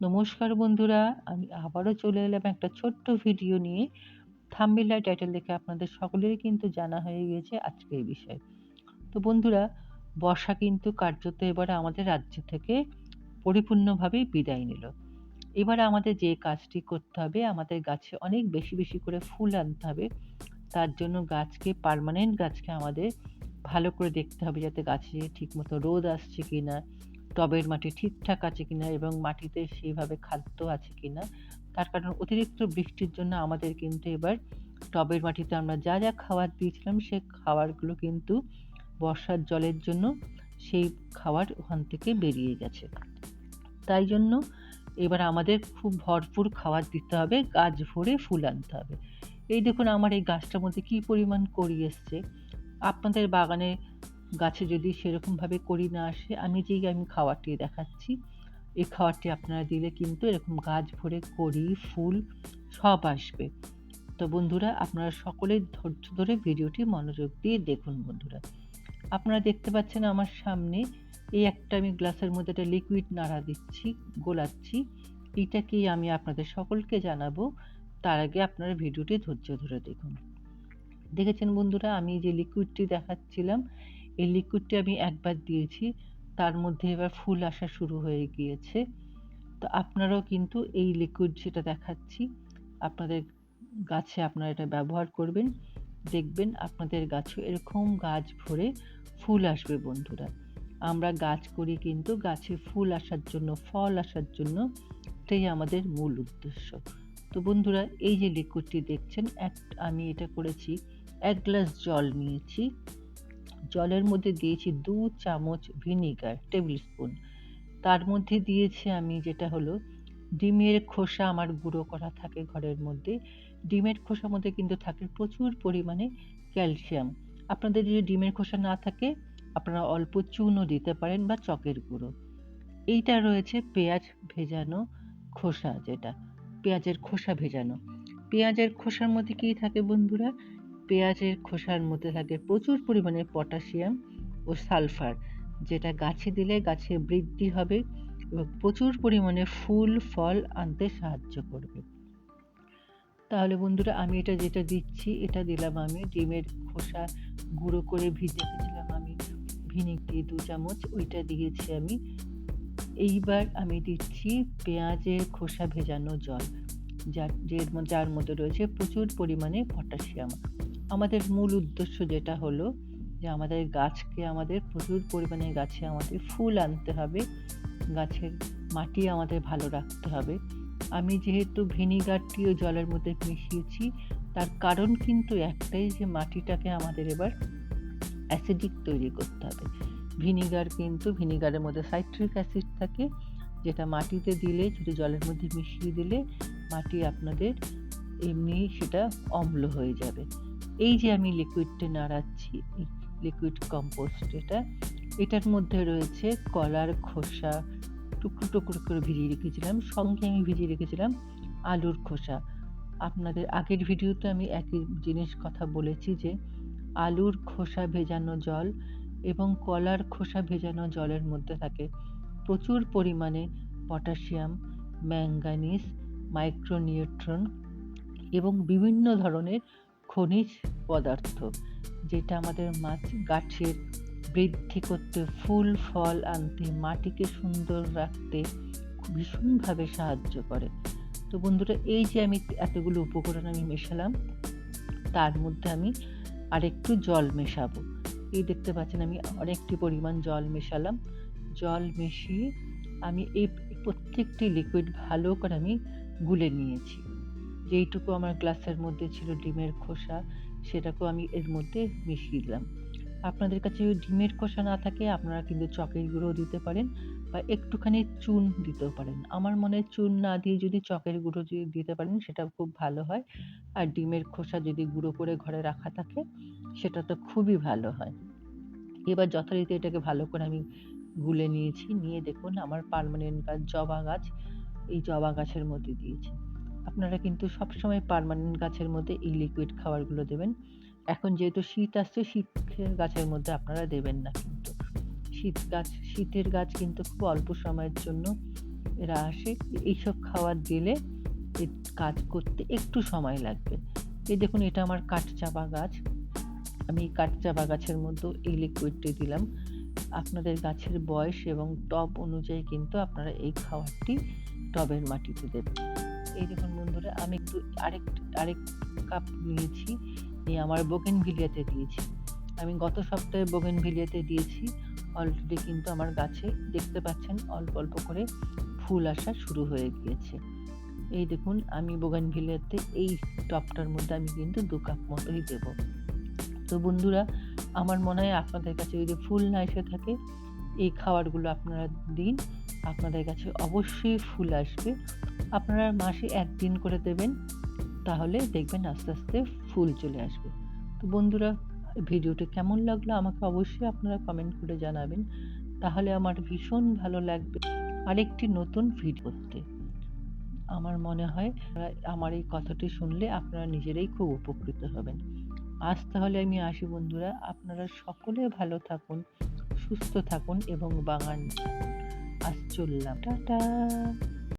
নমস্কার বন্ধুরা, আমি আবারও চলে এলাম একটা ছোট্ট ভিডিও নিয়ে। থাম্বিল আর টাইটেল দেখে আপনাদের সকলেরই কিন্তু জানা হয়ে গিয়েছে আজকে আজকের বিষয়। তো বন্ধুরা, বর্ষা কিন্তু কার্যত এবারে আমাদের রাজ্য থেকে পরিপূর্ণভাবেই বিদায় নিল। এবারে আমাদের যে কাজটি করতে হবে, আমাদের গাছে অনেক বেশি বেশি করে ফুল আনতে হবে। তার জন্য গাছকে পারমানেন্ট গাছকে আমাদের ভালো করে দেখতে হবে যাতে গাছে ঠিকমতো রোদ আসছে কি না টবের মাটি ঠিকঠাক আছে কিনা এবং মাটিতে সেইভাবে খাদ্য আছে কিনা, তার কারণ অতিরিক্ত বৃষ্টির জন্য আমাদের কিন্তু এবার টবের মাটিতে আমরা যা যা খাবার দিয়েছিলাম, সে খাবারগুলো কিন্তু বর্ষার জলের জন্য সেই খাবার ওখান থেকে বেরিয়ে গেছে। তাই জন্য এবার আমাদের খুব ভরপুর খাবার দিতে হবে, গাছ ভরে ফুল আনতে হবে। এই দেখুন আমার এই গাছটার মধ্যে কী পরিমাণ করি এসছে। আপনাদের বাগানে গাছে যদি সেরকমভাবে করি না আসে, আমি যেই আমি খাওয়ারটি দেখাচ্ছি, এই খাওয়ারটি আপনারা দিলে কিন্তু এরকম গাছ ভরে করি ফুল সব আসবে। তো বন্ধুরা, আপনারা সকলেই ধৈর্য ধরে ভিডিওটি মনোযোগ দিয়ে দেখুন বন্ধুরা। আপনারা দেখতে পাচ্ছেন আমার সামনে এই একটা আমি গ্লাসের মধ্যে একটা লিকুইড নাড়া দিচ্ছি, গোলাচ্ছি। এইটাকেই আমি আপনাদের সকলকে জানাব, তার আগে আপনারা ভিডিওটি ধৈর্য ধরে দেখুন। দেখেছেন বন্ধুরা, আমি যে লিকুইডটি দেখাচ্ছিলাম এই লিকুইডটি আমি একবার দিয়েছি, তার মধ্যে এবার ফুল আসা শুরু হয়ে গিয়েছে। তো আপনারাও কিন্তু এই লিকুইড যেটা দেখাচ্ছি, আপনাদের গাছে আপনারা এটা ব্যবহার করবেন, দেখবেন আপনাদের গাছও এরকম গাছ ভরে ফুল আসবে বন্ধুরা। আমরা গাছ করি কিন্তু গাছে ফুল আসার জন্য, ফল আসার জন্য, এটাই আমাদের মূল উদ্দেশ্য। তো বন্ধুরা, এই যে লিকুইডটি দেখছেন, এক, আমি এটা করেছি, এক গ্লাস জল নিয়েছি। জলের মধ্যে দিয়েছি দু চামচ ভিনিগার, টেবিল স্পুন। তার মধ্যে দিয়েছি আমি যেটা হলো ডিমের খোসা, আমার গুঁড়ো করা থাকে ঘরের মধ্যে। ডিমের খোসার মধ্যে কিন্তু থাকে প্রচুর পরিমাণে ক্যালসিয়াম। আপনাদের যদি ডিমের খোসা না থাকে, আপনারা অল্প চুনও দিতে পারেন বা চকের গুঁড়ো। এইটা রয়েছে পেঁয়াজ ভেজানো খোসা যেটা, পেঁয়াজের খোসা ভেজানো। পেঁয়াজের খোসার মধ্যে কী থাকে বন্ধুরা? পেঁয়াজের খোসার মধ্যে থাকে প্রচুর পরিমাণে পটাশিয়াম ও সালফার, যেটা গাছে দিলে গাছে বৃদ্ধি হবে এবং প্রচুর পরিমাণে ফুল, ফল আনতে সাহায্য করবে। তাহলে বন্ধুরা, আমি এটা যেটা দিচ্ছি, এটা দিলাম আমি ডিমের খোসা গুঁড়ো করে ভিজে রেখেছিলাম আমি ভিনিগ দিয়ে দু চামচ, ওইটা দিয়েছি আমি। এইবার আমি দিচ্ছি পেঁয়াজের খোসা ভেজানো জল, যার যার মধ্যে রয়েছে প্রচুর পরিমাণে পটাশিয়াম। আমাদের মূল উদ্দেশ্য যেটা হলো যে আমাদের গাছকে, আমাদের প্রচুর পরিমাণে গাছে আমাদের ফুল আনতে হবে। গাছের মাটি আমাদের ভালো রাখতে হবে। আমি যেহেতু ভিনিগারটিও জলের মধ্যে মিশিয়েছি, তার কারণ কিন্তু একটাই যে মাটিটাকে আমাদের এবার অ্যাসিডিক তৈরি করতে হবে। ভিনিগার কিন্তু ভিনিগারের মধ্যে সাইট্রিক অ্যাসিড থাকে, যেটা মাটিতে দিলে যদি জলের মধ্যে মিশিয়ে দিলে মাটি আপনাদের এমনি সেটা অম্ল হয়ে যাবে। এই যে আমি লিকুইডটা নাড়াচ্ছি লিকুইড কম্পোস্ট এটা, এটার মধ্যে রয়েছে কলার খোসা, টুকরো টুকরো করে ভিজিয়ে রেখেছিলাম, সঙ্গে আমি ভিজিয়ে রেখেছিলাম আলুর খোসা। আপনাদের আগের ভিডিওতে আমি একই জিনিস কথা বলেছি যে, আলুর খোসা ভেজানো জল এবং কলার খোসা ভেজানো জলের মধ্যে থাকে প্রচুর পরিমাণে পটাশিয়াম ম্যাঙ্গানিজ মাইক্রোনিউট্রন এবং বিভিন্ন ধরনের খনিজ পদার্থ, যেটা আমাদের মাছ গাছের বৃদ্ধি করতে, ফুল, ফল আনতে, মাটিকে সুন্দর রাখতে ভীষণভাবে সাহায্য করে। তো বন্ধুরা, এই যে আমি এতগুলো উপকরণ আমি মেশালাম, তার মধ্যে আমি আরেকটু জল মেশাবো। এই দেখতে পাচ্ছেন আমি অনেকটি পরিমাণ জল মেশালাম। জল মিশিয়ে আমি এই প্রত্যেকটি লিকুইড ভালো করে আমি গুলে নিয়েছি। যেইটুকু আমার গ্লাসের মধ্যে ছিল ডিমের খোসা, সেটাকেও আমি এর মধ্যে মিশিয়ে দিলাম। আপনাদের কাছে যদি ডিমের খোসা না থাকে, আপনারা কিন্তু চকের গুঁড়ো দিতে পারেন বা একটুখানি চুন দিতেও পারেন। আমার মনে হয় চুন না দিয়ে যদি চকের গুঁড়ো যদি দিতে পারেন, সেটা খুব ভালো হয়। আর ডিমের খোসা যদি গুঁড়ো করে ঘরে রাখা থাকে, সেটা তো খুবই ভালো হয়। এবার যথারীতি এটাকে ভালো করে আমি গুলে নিয়েছি। নিয়ে দেখুন, আমার পার্মানেন্ট গাছ জবা গাছ, এই জবা গাছের মধ্যে দিয়েছি। আপনারা কিন্তু সবসময় পারমানেন্ট গাছের মধ্যে এই লিকুইড খাবারগুলো দেবেন। এখন যেহেতু শীত আসছে শীত গাছের মধ্যে আপনারা দেবেন না কিন্তু। শীত গাছ, শীতের গাছ কিন্তু খুব অল্প সময়ের জন্য এরা আসে। এইসব খাবার দিলে কাজ করতে একটু সময় লাগবে। এই দেখুন, এটা আমার কাঠচাপা গাছ। আমি কাঠচাপা গাছের মধ্যে এই লিকুইডটি দিলাম। আপনাদের গাছের বয়স এবং টব অনুযায়ী কিন্তু আপনারা এই খাবারটি টবের মাটিতে দেবেন। এই দেখুন বন্ধুরা, আমি একটু আরেক আরেক কাপ নিয়েছি, নিয়ে আমার বোগেন ভিলিয়াতে দিয়েছি। আমি গত সপ্তাহে বোগেন ভিলিয়াতে দিয়েছি অলরেডি কিন্তু আমার গাছে দেখতে পাচ্ছেন, অল্প অল্প করে ফুল আসা শুরু হয়ে গিয়েছে। এই দেখুন, আমি বোগান ভিলিয়াতে এই টপটার মধ্যে আমি কিন্তু দু কাপ মতোই দেব। তো বন্ধুরা, আমার মনে হয় আপনাদের কাছে যদি ফুল না এসে থাকে এই খাবারগুলো আপনারা দিন। আপনাদের কাছে অবশ্যই ফুল আসবে। আপনারা মাসে একদিন করে দেবেন, তাহলে দেখবেন আস্তে আস্তে ফুল চলে আসবে। তো বন্ধুরা, ভিডিওটি কেমন লাগল আমাকে অবশ্যই আপনারা কমেন্ট করে জানাবেন। তাহলে আমার ভীষণ ভালো লাগবে আরেকটি নতুন ভিডিও করতে। আমার মনে হয় আমার এই কথাটি শুনলে আপনারা নিজেরাই খুব উপকৃত হবেন। আজ তাহলে আমি আসি বন্ধুরা, আপনারা সকলে ভালো থাকুন। সুস্থ থাকুন এবং বাগান আজ চললাম টাটা।